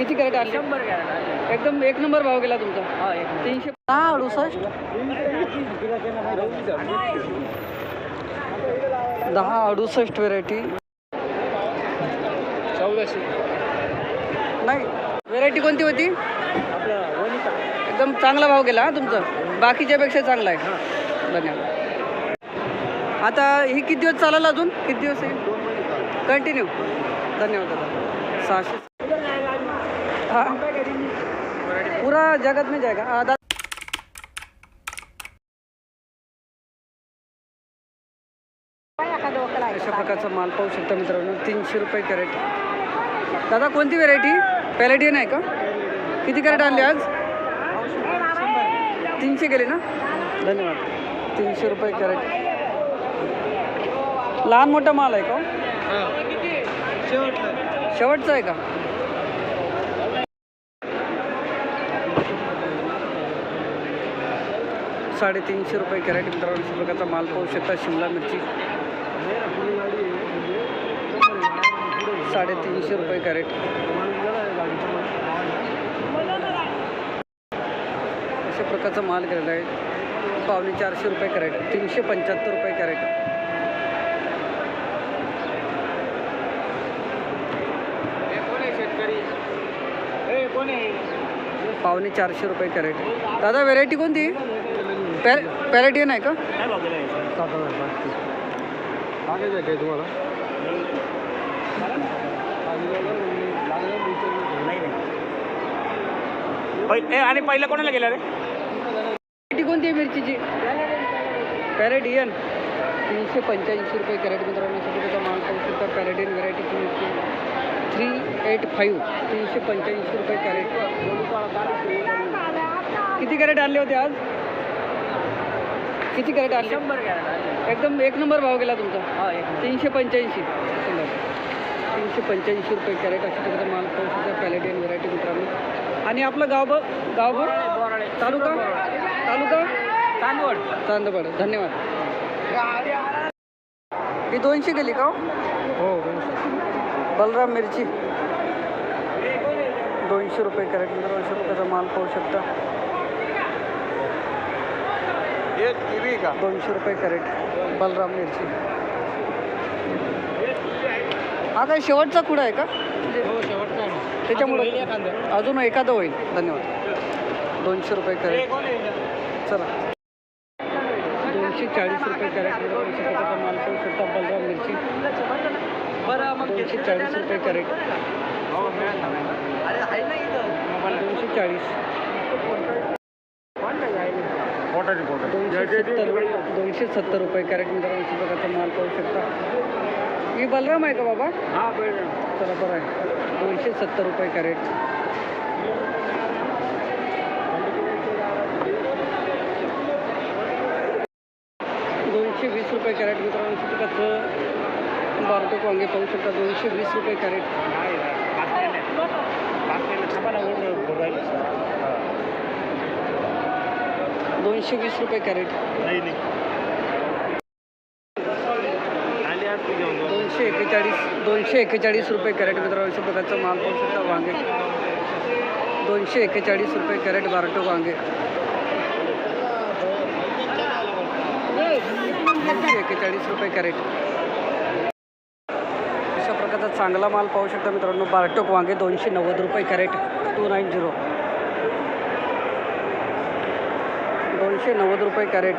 किती कॅरेट आणले शंभर कॅरेट एकदम एक नंबर भाव गेला तुमचा. हा एक तीनशे दहा अडुसष्ट. दहा अडुसष्ट व्हेरायटी चौदाशे. नाही व्हेरायटी कोणती होती? आपलं वनिता एकदम चांगला भाव गेला हा तुमचा. बाकीच्यापेक्षा चांगला आहे. धन्यवाद आता ही किती दिवस चालेल अजून? किती दिवस येईल कंटिन्यू धन्यवाद दादा. सहाशे हाँ। पूरा जगत में जाएगा। दा- अशा प्रकारचा माल पाहू शकता मित्रांनो तीनशे रुपये कॅरेट. दादा कोणती व्हेरायटी पॅलेडियन आहे का? किती कॅरेट आणले आज? तीनशे गेले ना? धन्यवाद. तीनशे रुपये कॅरेट. लहान मोठा माल आहे का हो? शेवटचा आहे का? साडेतीनशे रुपये कॅरेट मित्रांनो. अशा प्रकारचा माल पाहू शकता. शिमला मिरची साडेतीनशे रुपये कॅरेट. अशा प्रकारचा माल केलेला आहे. पावणे चारशे रुपये कॅरेट. तीनशे पंच्याहत्तर रुपये कॅरेट. पावणे चारशे रुपये कॅरेट. दादा व्हेरायटी कोणती? पॅ पॅलेटियन आहे का? तुम्हाला आणि पहिलं कोणाला गेला रे? व्हेरायटी कोणती आहे मिरचीची? पॅरेडियन तीनशे पंच्याऐंशी रुपये कॅरेट मित्रांनो अशा प्रकारचा माल पाहू शकता. पॅरेडियन व्हेरायटीची मिरची थ्री एट फाईव्ह तीनशे पंच्याऐंशी रुपये कॅरेट. किती कॅरेट आणले होते आज? किती कॅरेट आणले शंभर कॅरेट एकदम एक नंबर भाव गेला तुमचा. हा एक तीनशे पंच्याऐंशी. तीनशे पंच्याऐंशी रुपये कॅरेट अशा प्रकारचा माल पाहू शकता पॅलेडियन व्हेरायटी मित्रांनो. आणि आपलं गाव ब गाव तालुका? तालुका? तांदवड चांदवड. धन्यवाद. ही दोनशे गेली का हो? हो बलराम मिरची. दोनशे रुपये कॅरेट मित्रांनो अशा प्रकारचा माल पाहू शकता. का? दोनशे रुपये कॅरेट बलराम मिरची. हा काय शेवटचा कुडा आहे का? हो शेवटचा त्याच्यामुळे अजून एखादं. होईल. धन्यवाद. दोनशे रुपये कॅरेट. चला. दोनशे चाळीस रुपये कॅरेट दोनशे प्रकारचा माल शकता बलराम मिरची. बरं मग दोनशे चाळीस रुपये कॅरेट. हो इथं दोनशे चाळीस. पोटाची दोनशे सत्तर दोनशे सत्तर रुपये कॅरेट मित्रांनो अशा प्रकारचा माल पाहू शकता. ही बलराम आहे का बाबा? हा चला बरं आहे. दोनशे सत्तर रुपये कॅरेट दोनशे वीस रुपये कॅरेट मित्रांनो अशा प्रकारचं बारटोक वांगे पाहू शकता. दोनशे वीस रुपये कॅरेट दोनशे वीस रुपये कॅरेट. दोनशे एक्केचाळीस दोनशे एक्केचाळीस रुपये कॅरेट मित्रांनो अशा प्रकारचा माल पाहू शकता वांगे. दोनशे एक्केचाळीस रुपये कॅरेट बारटो वांगे. दोनशे एक्केचाळीस रुपये कॅरेट. अशा प्रकारचा चांगला माल पाहू शकता मित्रांनो बारटोक वांगे दोनशे नव्वद रुपये कॅरेट टू नाईन झिरो दोनशे नव्वद रुपये कॅरेट.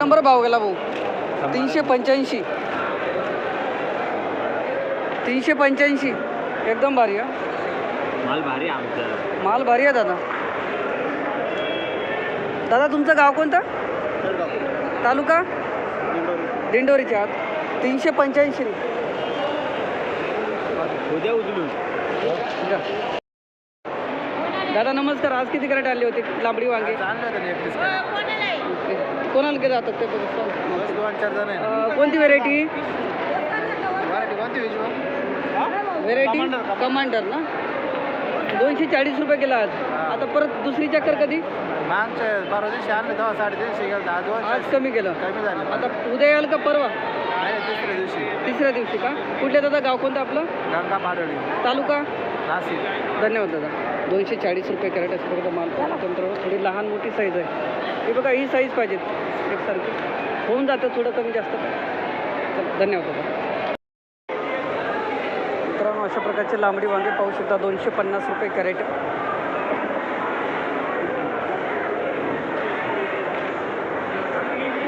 नंबर भाव गेला भाऊ. तीनशे पंच्याऐंशी. तीनशे पंच्याऐंशी. एकदम भारी आहे माल भारी आमचं. माल भारी आहे दादा. दादा तुमचं गाव कोणतं? तालुका? दिंडोरीचे आहात तीनशे पंच्याऐंशी. उद्या उचलून दादा नमस्कार. आज किती कॅरेट आले होते? लांबडी वांगे. कोणाला गेले जातात ते कोणती व्हेरायटी व्हेरायटी कमांडर ना? दोनशे चाळीस रुपये केला आज. आता परत दुसरी चक्कर कधी? मागच्या बारा दिवशी आणलं तेव्हा साडेतीनशे गेलं आज दोन आज कमी केलं. कमी झालं. आता उद्या याल का परवा? नाही तिसऱ्या दिवशी. तिसऱ्या दुसऱ्या दिवशी का? कुठले दादा? गाव कोणतं आपलं? गंगा पाडळी. तालुका? नाशिक. धन्यवाद दादा. दोनशे चाळीस रुपये कॅरेट असं बघा माल. तंत्र थोडी लहान मोठी साईज आहे. ही बघा ही साईज पाहिजे एकसारखी. होऊन जातं थोडं कमी जास्त. चला, धन्यवाद दादा. अशा प्रकारचे लांबडी वांगे पाहू शकता. दोनशे पन्नास रुपये कॅरेट.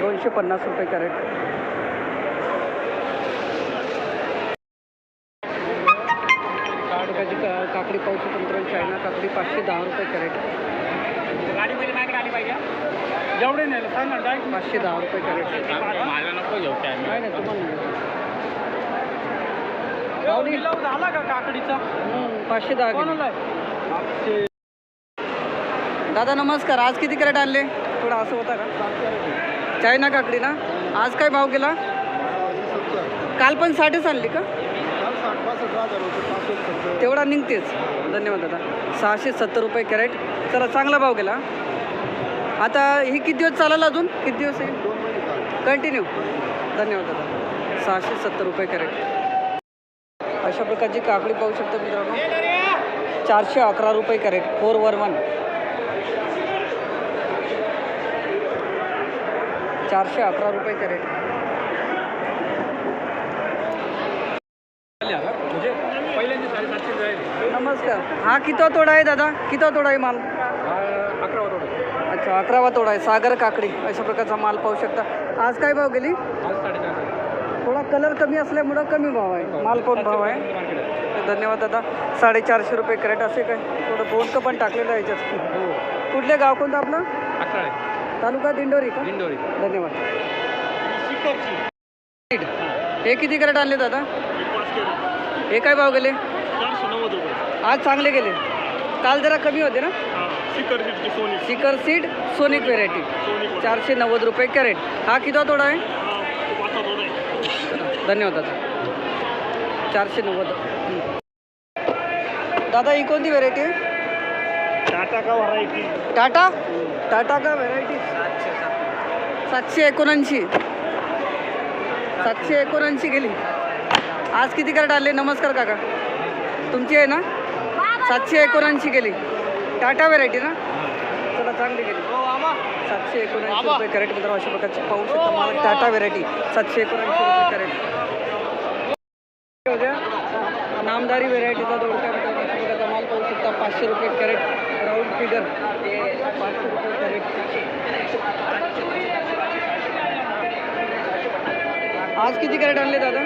दोनशे पन्नास रुपये कॅरेट. काकडी पाहू शकतो मित्रांनो. चायना काकडी पाचशे दहा रुपये कॅरेट. गाडी पहिले माझ्याकडे आली पाहिजे? जेवढे नेलं सांग पाचशे दहा रुपये कॅरेट. मला नको नाही नाही. का काकडीचा? पाचशे दहा किलो. दादा नमस्कार. आज किती कॅरेट आणले? थोडा असं होता का? चायना काकडी ना? आज काय भाव गेला? काल पण साठच आणली का? तेवढा निघतेच. धन्यवाद दादा. सहाशे सत्तर रुपये कॅरेट. चला चांगला भाव गेला. आता ही किती दिवस चालेल अजून? किती दिवस येईल कंटिन्यू. धन्यवाद दादा. सहाशे सत्तर रुपये कॅरेट. अशा प्रकारची काकडी पाहू शकता मित्रांनो. चारशे अकरा रुपये करेक्ट फोर वर वन. चारशे अकरा रुपये करेक्ट नमस्कार. हा किती तोडा आहे दादा? किती तोडा आहे माल? अकरावा तोडा अच्छा अकरावा तोडा आहे. सागर काकडी अशा प्रकारचा माल पाहू शकता. आज काय भाव गेली? कलर कमी असल्यामुळं कमी भाव आहे. माल कोण भाव आहे? धन्यवाद दादा. साडेचारशे रुपये कॅरेट असे काय? थोडं बोलकं पण टाकलेलं आहे याच्यात. कुठले गाव कोणतं आपलं? तालुका दिंडोरी का? दिंडोरी. धन्यवाद. हे किती कॅरेट आणले दादा? हे काय भाव गेले? आज चांगले गेले. काल जरा कमी होते ना? शिखर सीड सोनिक व्हेरायटी चारशे नव्वद रुपये कॅरेट. हा किती तोडा आहे. धन्यवाद दादा. चारशे नव्वद. दादा ही कोणती व्हेरायटी आहे टाटा का व्हरायटी टाटा? टाटा का व्हेरायटी सातशे एकोणऐंशी. सातशे एकोणऐंशी गेली. आज किती कॅरेट आले नमस्कार काका. तुमची आहे ना? सातशे एकोणऐंशी गेली. टाटा व्हेरायटी ना? चला चांगली गेली. रुपये टाटा व्हेरायटी, सातशे एकोणऐंशी रुपये कॅरेट. नामदारी व्हेरायटीचा दोडका मित्रांनो. माल पाहू शकता पाचशे रुपये कॅरेट. राऊंड फिगर, पाचशे रुपये कॅरेट. आज किती कॅरेट आणले दादा?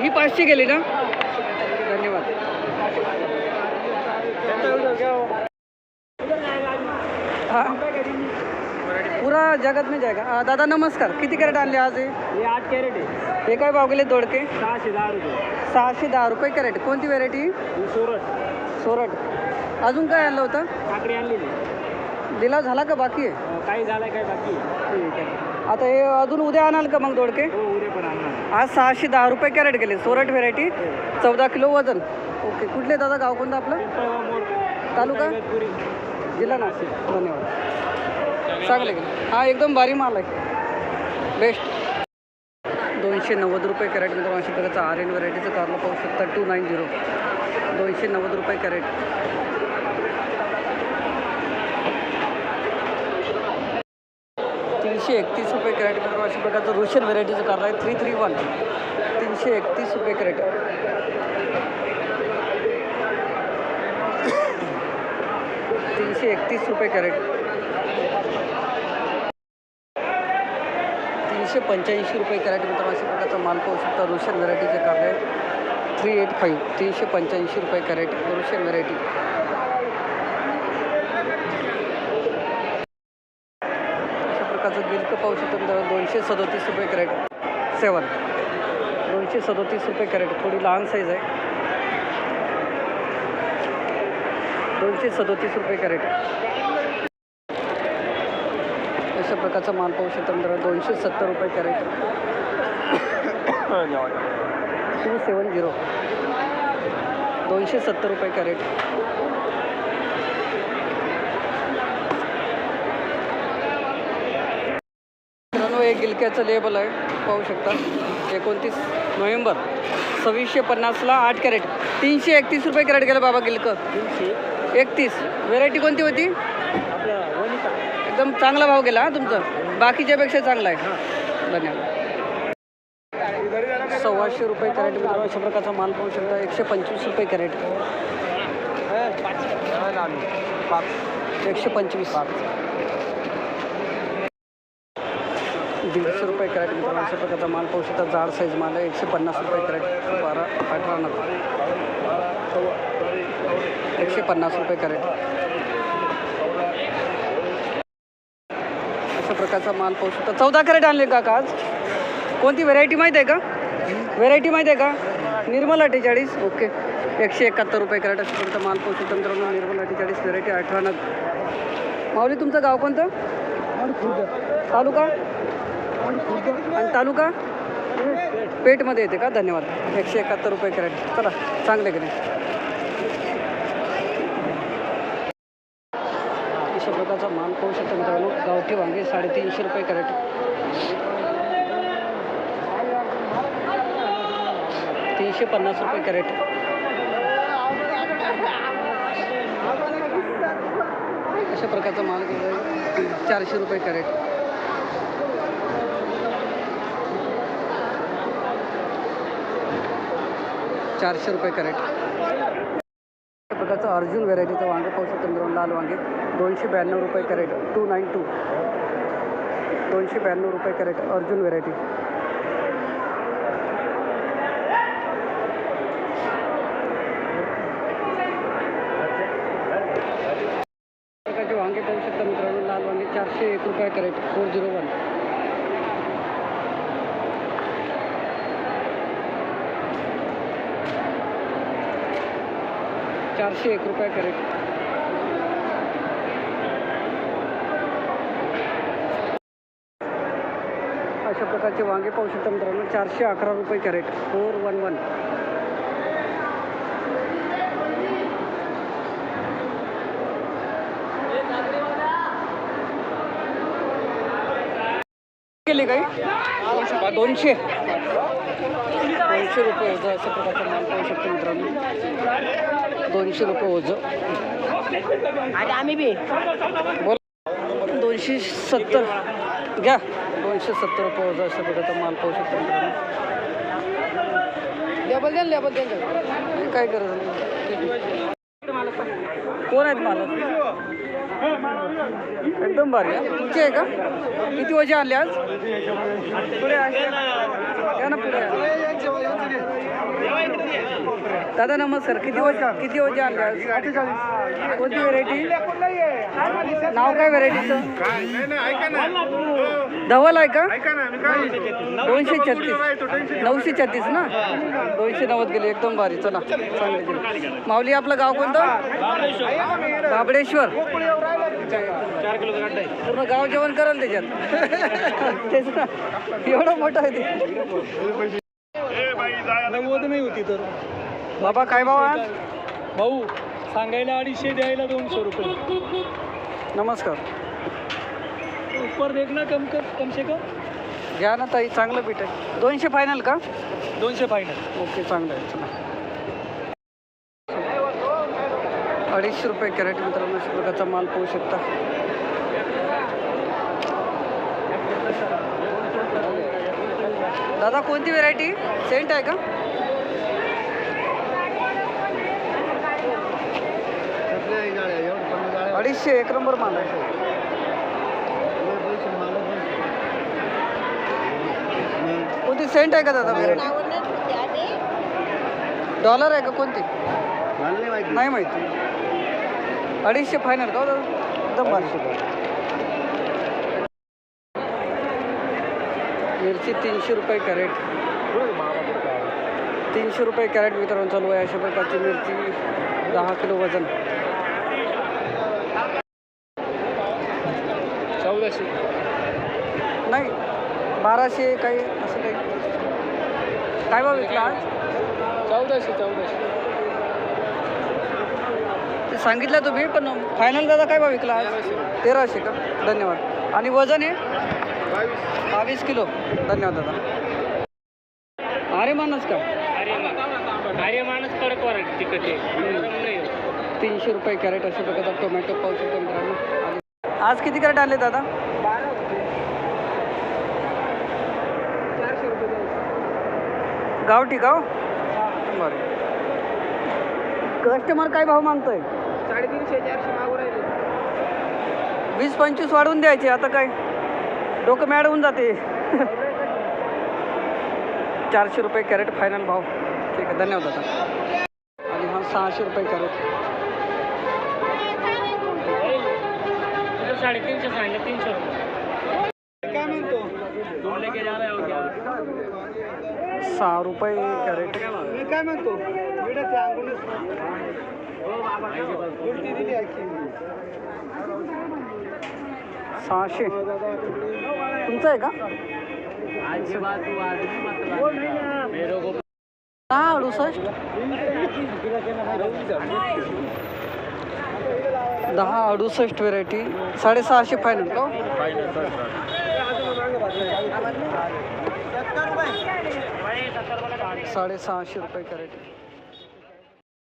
ही पाचशे गेली ना? धन्यवाद. हाँ. पूरा जगत में जाएगा. दादा नमस्कार. किती कॅरेट आणले आज? हे हे आठ कॅरेट आहे. हे काय भाव गेले दोडके? सहाशे दहा रुपये. सहाशे दहा रुपये कॅरेट. कोणती व्हेरायटी ही सोरट सोरट अजून काय आणलं होतं? काकडी आणलेली लिलाव झाला का बाकी आहे? काही काय बाकी आहे? ठीक आहे. आता हे अजून उद्या आणाल का मग दोडके? हो उद्या पण आणणार आज सहाशे दहा रुपये कॅरेट गेले. सोरट व्हेरायटी चौदा किलो वजन. ओके कुठले दादा? गाव कोणतं आपलं? तालुका? जिल्हा नाशिक धन्यवाद. चांगले गेले हा एकदम भारी माल आहे. बेस्ट दोनशे नव्वद रुपये कॅरेट मित्र अशा प्रकारचं आर एन व्हरायटीचं कारला पाहू शकता. टू नाईन झिरो दोनशे नव्वद रुपये कॅरेट. तीनशे एकतीस रुपये कॅरेट मित्र अशा प्रकारचं रुशन व्हरायटीचं कारला आहे. थ्री थ्री वन तीनशे एकतीस रुपये कॅरेट. एकतीस रुपये कॅरेट. तीनशे पंच्याऐंशी रुपये कॅरेट मित्रांनो अशा प्रकारचा माल पाहू शकता. रुशियन व्हरायटीचे कापडे थ्री एट फाईव्ह तीनशे पंच्याऐंशी रुपये कॅरेट रुशियन व्हरायटी. अशा प्रकारचं गिल्क पाहू शकतो मित्रांनो दोनशे सदोतीस रुपये कॅरेट. सेवन. दोनशे सदोतीस रुपये कॅरेट. थोडी लहान साईज आहे. दोनशे सदोतीस रुपये कॅरेट. अशा प्रकारचा माल पाहू शकता मित्रांनो दोनशे सत्तर रुपये कॅरेट. To seven zero. दोनशे सत्तर रुपये कॅरेट. मित्रांनो हे गिलक्याचं लेबल आहे पाहू शकता. एकोणतीस नोव्हेंबर सव्वीसशे पन्नासला आठ कॅरेट. तीनशे एकतीस रुपये कॅरेट गेलं बाबा गिलकं. एकतीस. व्हेरायटी कोणती होती? एकदम चांगला भाव गेला हा तुमचा. बाकीच्यापेक्षा चांगला आहे. धन्यवाद. सव्वाशे रुपये कॅरेट मित्रांनो अशा प्रकारचा माल पाहू शकता. एकशे पंचवीस रुपये कॅरेट. एकशे पंचवीस. दीडशे रुपये कॅरेट मित्रांनो अशा प्रकारचा माल पाहू शकता. जाड साईज माल आहे. एकशे पन्नास रुपये कॅरेट. बारा अठरा नंतर एकशे पन्नास रुपये कॅरेट. अशा प्रकारचा माल पाहू शकता. चौदा कॅरेट आणले का का आज. कोणती व्हेरायटी माहीत आहे का? व्हेरायटी माहीत आहे का? निर्मल अठ्ठेचाळीस. ओके. एकशे एकाहत्तर रुपये कॅरेट अशा प्रकारचा माल पाहू शकता मित्रांनो. निर्मल अठ्ठेचाळीस व्हेरायटी अठरा माऊली तुमचं गाव कोणतं? तालुका? आणि तालुका? पेठमध्ये येते का? धन्यवाद. एकशे एकाहत्तर रुपये कॅरेट. चला चांगले की नाही अशा प्रकारचा माल पाहू शकता मित्रांनो. गावठी वांगे साडेतीनशे रुपये कॅरेट. तीनशे पन्नास रुपये कॅरेट. अशा प्रकारचा माल चारशे रुपये कॅरेट. चारशे रुपये कॅरेट. प्रकारचं अर्जुन व्हेरायटीचं वांगे पाहू शकतो मित्रांनो लाल वांगे दोनशे ब्याण्णव रुपये कॅरेट टू नाईन टू दोनशे ब्याण्णव रुपये कॅरेट अर्जुन प्रकारचे वांगे पाहू शकता लाल वांगे चारशे एक रुपये कॅरेट फोर झिरो वन चारशे एक रुपये कॅरेट अशा प्रकारचे वांगे पाहू शकता मित्रांनो चारशे अकरा रुपये कॅरेट. Four one one. केले काही? दोनशे. दोनशे रुपये अशा प्रकारचा माल पाहू शकतो मित्रांनो. दोनशे रुपये ओझं. अरे आम्ही बी. बोला. दोनशे सत्तर. घ्या. दोनशे सत्तर रुपये ओझं अशा प्रकारचा माल पाहू शकतो लेबल द्या लेबल द्या काय गरज नाही. कोण आहेत मालक? एकदम भारी. तुमची आहे का? किती वजे आणले आज? पुढे आहे. या ना पुढे. दादा नमस्कार किती वजे किती वजे आणले आज? कोणती व्हेरायटी नाव काय व्हेरायटीचं धवल आहे का? दोनशे छत्तीस. नऊशे छत्तीस ना? दोनशे नव्वद गेले एकदम भारी. चला चांगले गेले माऊली आपलं गाव कोणतं? बाबडेश्वर पूर्ण गाव जेवण कराल त्याच्यात. तेच ना. एवढं मोठं आहे ते. नव्वद नाही होती तर. बाबा काय भाव आज भाऊ सांगायला अडीचशे द्यायला दोनशे रुपये. नमस्कार. ऊपर देखना कम कर कम से कम. घ्या ना ताई चांगलं पीठ आहे. दोनशे फायनल का? दोनशे फायनल ओके चांगलं आहे चला. अडीचशे रुपये कॅरेट मित्रांनो अशा प्रकारचा माल पाहू शकता. दादा कोणती व्हेरायटी सेंट आहे का? अडीचशे एक नंबर माल आहे. कोणती सेंट आहे का दादा? व्हेरायटी डॉलर आहे का कोणती? नाही माहिती. अडीचशे फायनल का हो दादा? एकदम मिरची तीनशे रुपये कॅरेट. तीनशे रुपये कॅरेट वितरण चालू आहे अशा प्रकारची मिरची. दहा किलो वजन चौदाशे नाही बाराशे काही असं काही. काय भाव विकला आज? चौदाशे चौदाशे. ते सांगितलं तुम्ही पण फायनल दादा काय भाव विकला आज? तेराशे. का? धन्यवाद. आणि वजन आहे हा वीस किलो. धन्यवाद दादा. अरे मानस का? अरे माणूस कडक तिकट तीनशे रुपये कॅरेट अशा प्रकारचा टोमॅटो पाहू शकतो मित्रांनो. आणि आज किती कॅरेट आणले दादा? गावठी गाव बरं. कस्टमर काय भाव मागतोय? साडेतीनशे चारशे मागू राहिले. वीस पंचवीस वाढवून द्यायचे आता काय? डोकं मॅड होऊन जाते. चारशे रुपये कॅरेट फायनल भाव. ठीक आहे धन्यवाद दादा. आणि हा सहाशे रुपये कॅरेट. साडेतीनशे सांगितलं तीनशे रुपये काय म्हणतो दोन लेके जा रहे हो क्या सहा रुपये कॅरेट. मी काय म्हणतो? सहाशे. तुमचं आहे का? दहा अडुसष्ट? दहा अडुसष्ट व्हेरायटी साडेसहाशे फायनल का हो? साडेसहाशे रुपये कॅरेट.